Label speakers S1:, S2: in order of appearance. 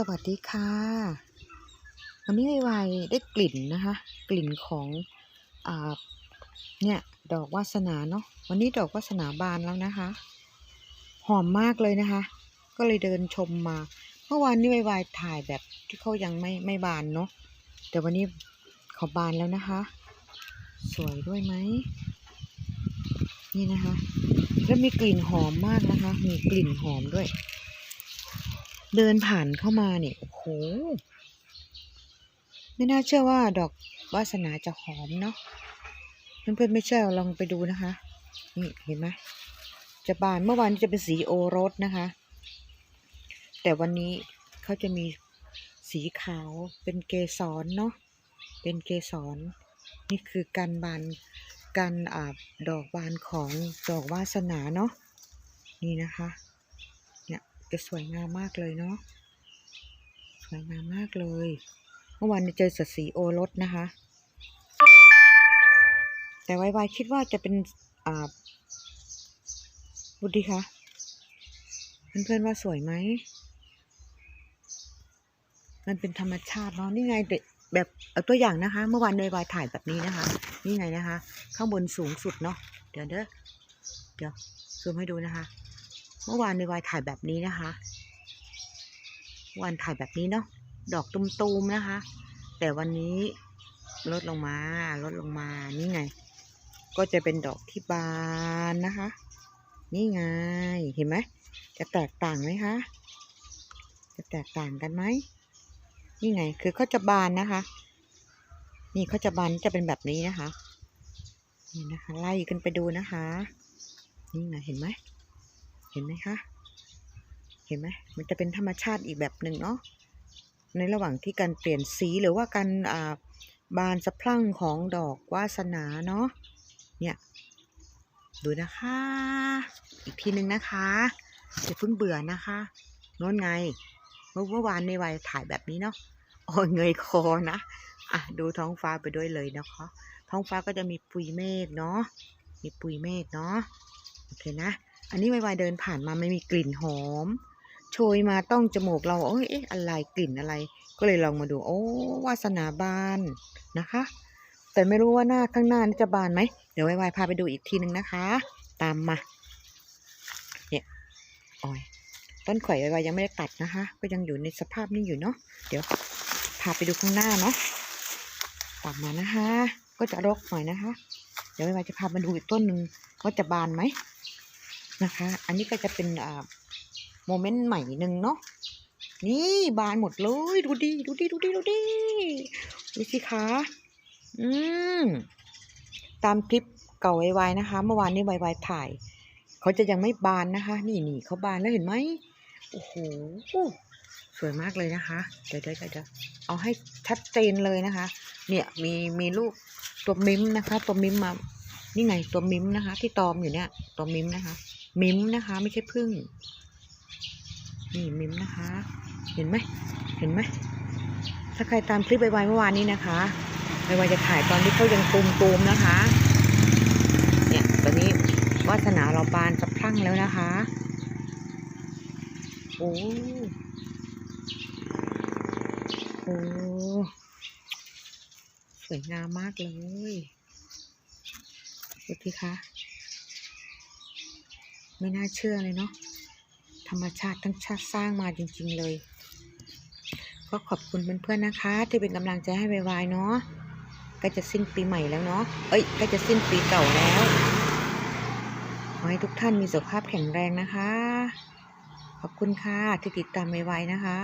S1: สวัสดีค่ะ วันนี้ไวๆได้กลิ่นนะคะ กลิ่นของอเนี่ยดอกวาสนาเนาะวันนี้ดอกวาสนาบานแล้วนะคะ หอมมากเลยนะคะ ก็เลยเดินชมมา เมื่อวานนี้ไวๆถ่ายแบบที่เขายังไม่ไม่บานเนาะแต่วันนี้เขาบานแล้วนะคะ สวยด้วยไหมนี่นะคะ แล้วมีกลิ่นหอมมากนะคะ มีกลิ่นหอมด้วย เดินผ่านเข้ามาเนี่ยโอ้โหไม่น่าเชื่อว่าดอกวาสนาจะหอมเนาะเพื่อนๆไม่เชื่อลองไปดูนะคะ นี่เห็นไหมจะบานเมื่อวานจะเป็นสีโอรสนะคะ แต่วันนี้เขาจะมีสีขาวเป็นเกสรเนาะเป็นเกสรนี่คือการบานการอ่าดอกบานของดอกวาสนาเนาะนี่นะคะ จะสวยงามมากเลยเนาะสวยงามมากเลย เมื่อวานเจอสัตสีโอรสนะคะ แต่ไวๆคิดว่าจะเป็นอ่าบุดีคะเพื่อนๆว่าสวยไหมมันเป็นธรรมชาติเนาะนี่ไงเด็กแบบเอาตัวอย่างนะคะ เมื่อวานเนยวายถ่ายแบบนี้นะคะ นี่ไงนะคะ ข้างบนสูงสุดเนาะเดี๋ยวเด้อเดี๋ยวซูมให้ดูนะคะ เมื่อวานในวายถ่ายแบบนี้นะคะวันถ่ายแบบนี้เนาะ ดอกตุมๆนะคะ แต่วันนี้ลดลงมา ลดลงมา นี่ไง ก็จะเป็นดอกที่บานนะคะ นี่ไง เห็นไหม จะแตกต่างไหมคะ จะแตกต่างกันไหม นี่ไง คือเขาจะบานนะคะ นี่เขาจะบานจะเป็นแบบนี้นะคะ นี่นะคะ ไล่กันไปดูนะคะ นี่ไง เห็นไหม ห็นไหมคะ เห็นไหมมันจะเป็นธรรมชาติอีกแบบหนึ่งเนาะ ในระหว่างที่การเปลี่ยนสีหรือว่าการอ่าบานสะพรั่งของดอกวาสนาเนาะ เนี่ย ดูนะคะ อีกทีหนึ่งนะคะอย่าเพิ่งเบื่อนะคะโน้นไงเมื่อเมื่อวานในวัยถ่ายแบบนี้เนาะโอ้ยเงยคอนะ อะ ดูท้องฟ้าไปด้วยเลยนะคะ ท้องฟ้าก็จะมีปุยเมฆเนาะ มีปุยเมฆเนาะ โอเคนะ อันนี้ไวๆเดินผ่านมาไม่มีกลิ่นหอม โชยมาต้องจมูกเราเอ้ยเอ๊ะอะไรกลิ่นอะไร ก็เลยลองมาดู โอ้วาสนาบานนะคะ แต่ไม่รู้ว่าหน้าข้างหน้านี่จะบานไหมเดี๋ยวไวๆพาไปดูอีกทีหนึ่งนะคะ ตามมาเนี่ยอ้อยต้นข่อยไวๆยังไม่ได้ตัดนะคะ ก็ยังอยู่ในสภาพนี้อยู่เนาะเดี๋ยวพาไปดูข้างหน้าเนาะตามมานะคะ ก็จะรกหน่อยนะคะ เดี๋ยวไวๆจะพามาดูอีกต้นหนึ่งว่าจะบานไหม นะคะ อันนี้ก็จะเป็นอ่าโมเมนต์ใหม่หนึ่งเนาะนี่บานหมดเลยดูดิดูดิดูดิดูดิดูสิคะ อืม ตามคลิปเก่าไวๆนะคะ เมื่อวานนี้ไวๆถ่าย เขาจะยังไม่บานนะคะ นี่นี่เขาบานแล้วเห็นไหมโอ้โหสวยมากเลยนะคะ เดี๋ยวเดี๋ยวเดี๋ยวเอาให้ชัดเจนเลยนะคะ เนี่ยมีมีลูกตัวมิมนะคะ ตัวมิมมา นี่ไงตัวมิมนะคะ ที่ตอมอยู่เนี่ย ตัวมิมนะคะ มิมนะคะ ไม่ใช่พึ่งนี่มิมนะคะ เห็นไหมเห็นไหมถ้าใครตามคลิปไวๆเมื่อวานนี้นะคะไวๆจะถ่ายตอนที่เขายังตูมๆนะคะ เนี่ยตอนนี้วาสนาเราบานสะพรั่งแล้วนะคะโอ้โอ้สวยงามมากเลยดูสิคะ ไม่น่าเชื่อเลยเนาะธรรมชาติทั้งชาติสร้างมาจริง ๆเลย ก็ขอบคุณเพื่อนๆนะคะ ที่เป็นกำลังใจให้ไวๆเนาะใกล้จะสิ้นปีใหม่แล้วเนาะเอ้ยใกล้จะสิ้นปีเก่าแล้วขอให้ทุกท่านมีสุขภาพแข็งแรงนะคะ ขอบคุณค่ะที่ติดตามไวๆนะคะ